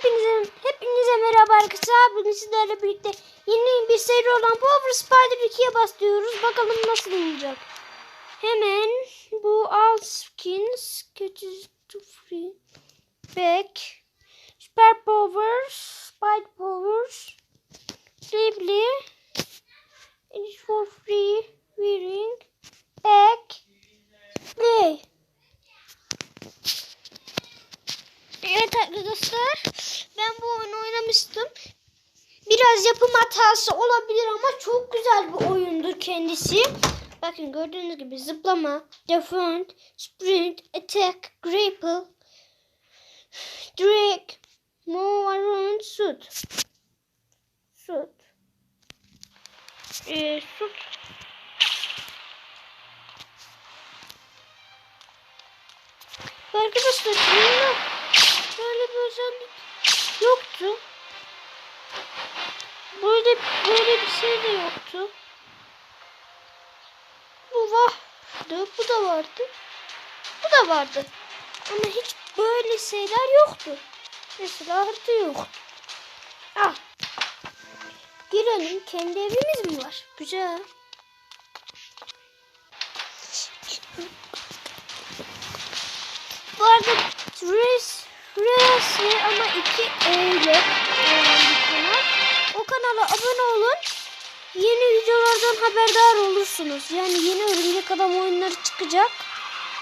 Hepinize, hepinize merhaba arkadaşlar. Bugün sizlerle birlikte yeni bir seri olan Power Spider 2'ye basıyoruz. Bakalım nasıl olacak. Hemen bu all skins kötü free back super powers spike powers lively is for free wearing back play Evet arkadaşlar ben bu oyunu oynamıştım. Biraz yapım hatası olabilir ama çok güzel bir oyundur kendisi. Bakın gördüğünüz gibi zıplama, defend, sprint, attack, grapple, drag, move around, shoot. Shoot. Ee, shoot. Arkadaşlar özellik yoktu. Böyle böyle bir şey de yoktu. Bu vardı, bu da vardı. Bu da vardı. Ama hiç böyle şeyler yoktu. Mesela harita yoktu. Al. Girelim. Kendi evimiz mi var? Güzel. Bu arada Race, Race ama iki E bir kanal. O kanala abone olun. Yeni videolardan haberdar olursunuz. Yani yeni örümcek adam oyunları çıkacak.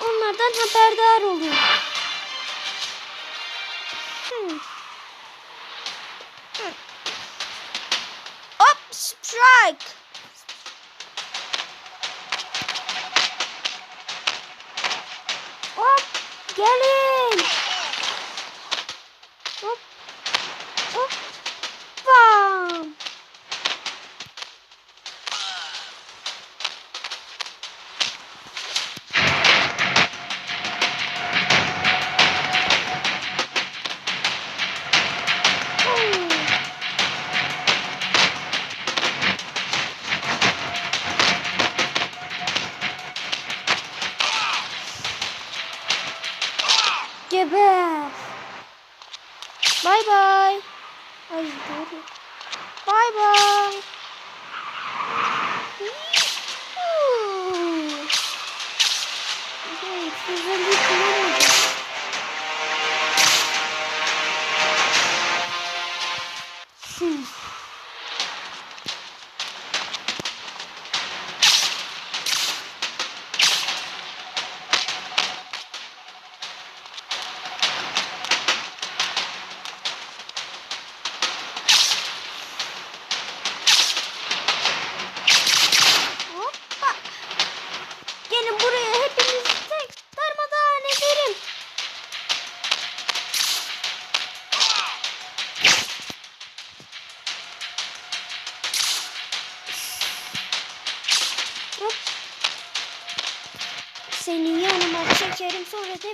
Onlardan haberdar olun. Hmm. Hmm. Hop strike. Hop gelin.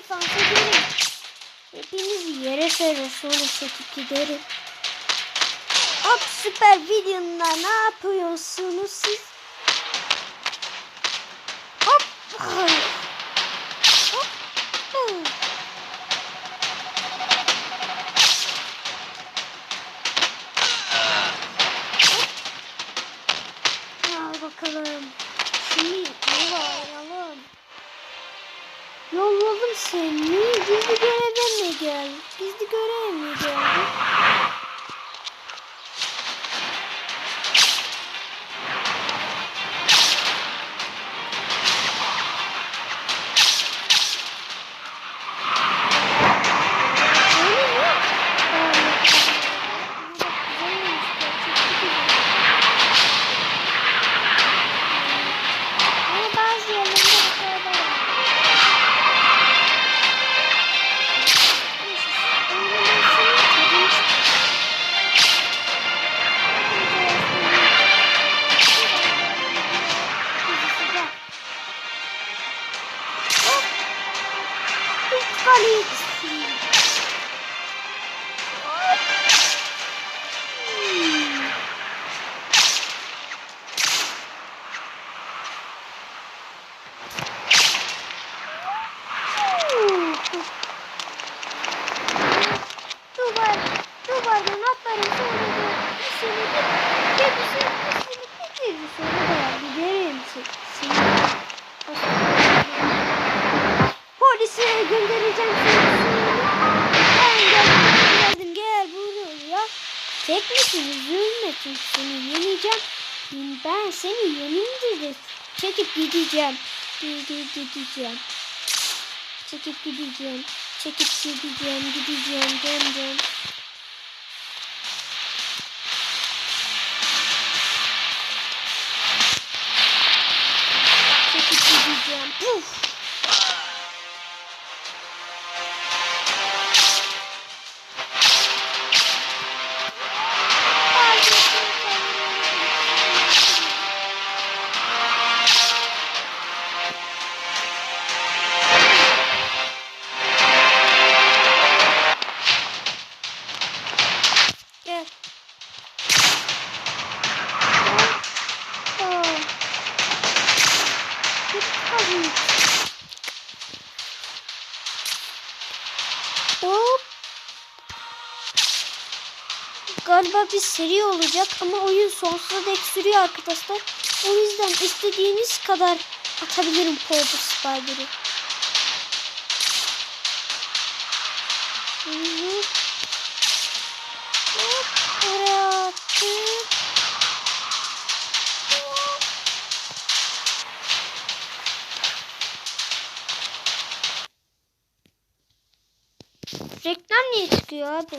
Sonra defans ederim. Hepinizi yere serer sonra çekip giderim. Hop süper videomda ne yapıyorsunuz siz? Hop. Hop. Al bakalım. Şimdi yolayalım. Yolladım seni. Gizli göreve mi gel? Gizli görev mi vereceğim sana. Geldim gel buraya. Tek misin? Üzülme çünkü seni yeneceğim. Ben seni yenince çekip gideceğim. Gideceğim. Çekip gideceğim. Çekip gideceğim. Gideceğim. Döneceğim. Çekip gideceğim. Puf. Galiba bir seri olacak ama oyun sonsuza dek sürüyor arkadaşlar. O yüzden istediğiniz kadar atabilirim Power Spider'ı. Hop oraya. Reklam niye çıkıyor abi?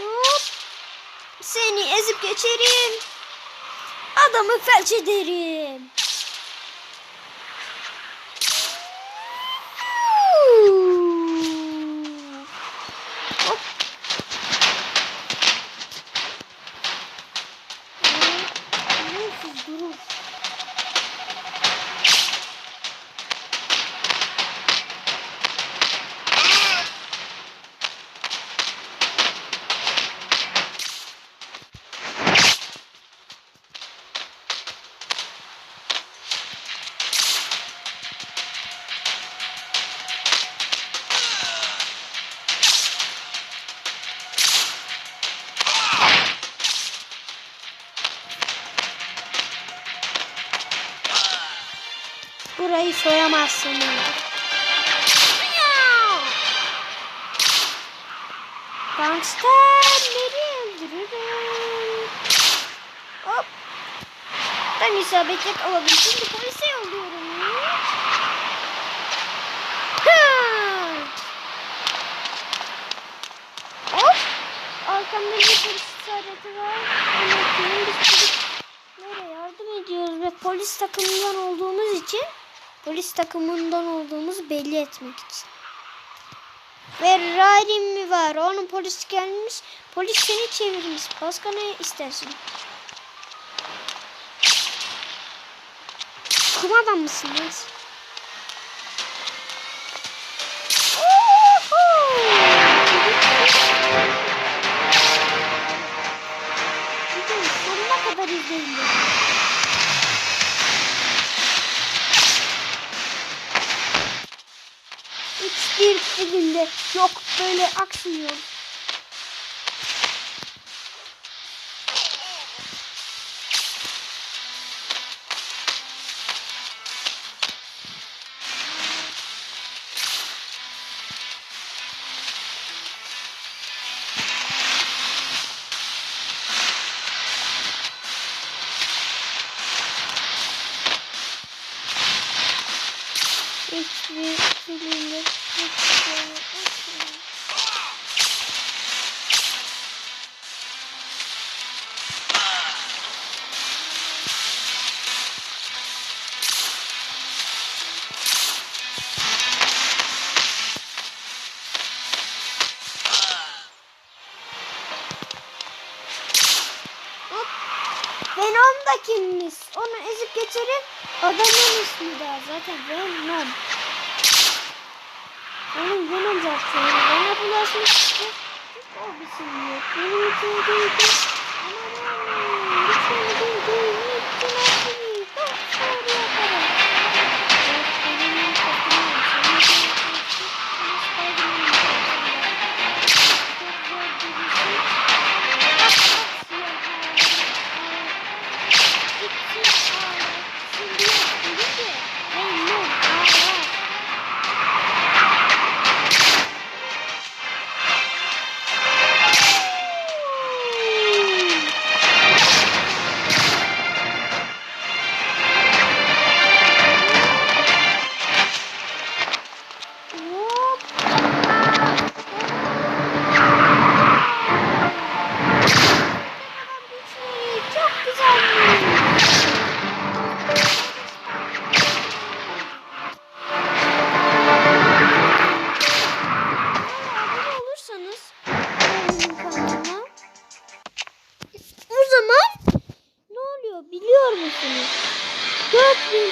Hop. Seni ezip geçerim. Adamı felç ederim. Burayı soyamazsınız. Gangsterleri öldürürüm. Hop. Ben isabet yakalamışım. Bir polise yolluyorum. Hop. Arkamda bir polis işareti var. Biz polislere yardım ediyoruz ve polis takımından olduğumuz için polis takımından olduğumuzu belli etmek için. Ve Rarim mi var? Onun polis gelmiş. Polis seni çevirmiş. Başka ne istersin? Kum adam mısınız? Sonuna kadar izleyin. Hiçbir filmde yok böyle aksiyon. Hiçbir filmde Venom da kimmiş? Onu ezip geçerim. Adamın ismi daha zaten Venom. Onun Venom zaten. Bana bulaşmış. O şey yok. Benim için değil. de- Aman lütfen değil değil.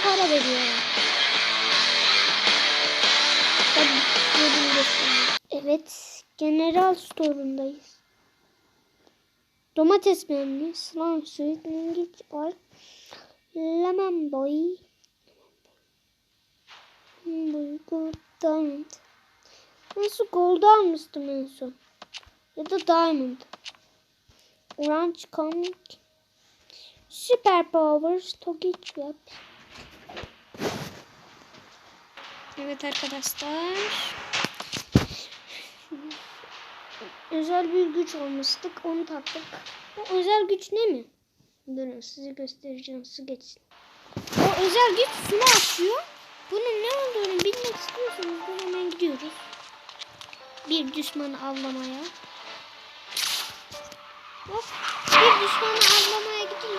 Para veriyor. Tabii, yerini göstereyim. Evet, General Store'undayız. Domates memli, slime suit, lingit oil, lemon boy, boy gold diamond. Su gold almıştım en son. Ya da diamond. Orange comic. Super powers, togi trap. Evet arkadaşlar. Özel bir güç almıştık. Onu taktık. O özel güç ne mi? Durun size göstereceğim. Su geçsin. O özel güç suyu açıyor. Bunun ne olduğunu bilmek istiyorsanız da hemen gidiyoruz. Bir düşmanı avlamaya. Hop. Bir düşmanı avlamaya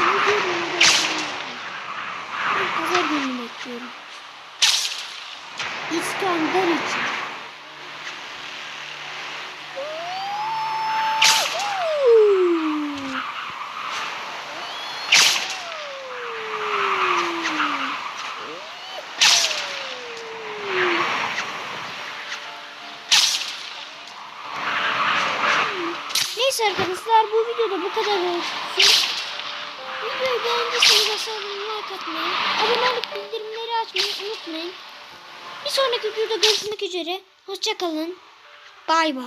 izliyorsunuz. Ben pazar gününü bekliyorum. İskender için. Neyse arkadaşlar bu kadar olsun. Videoyu beğendiyseniz aşağıdan like atmayı, abone olup bildirimleri açmayı unutmayın. Bir sonraki videoda görüşmek üzere. Hoşçakalın. Bay bay.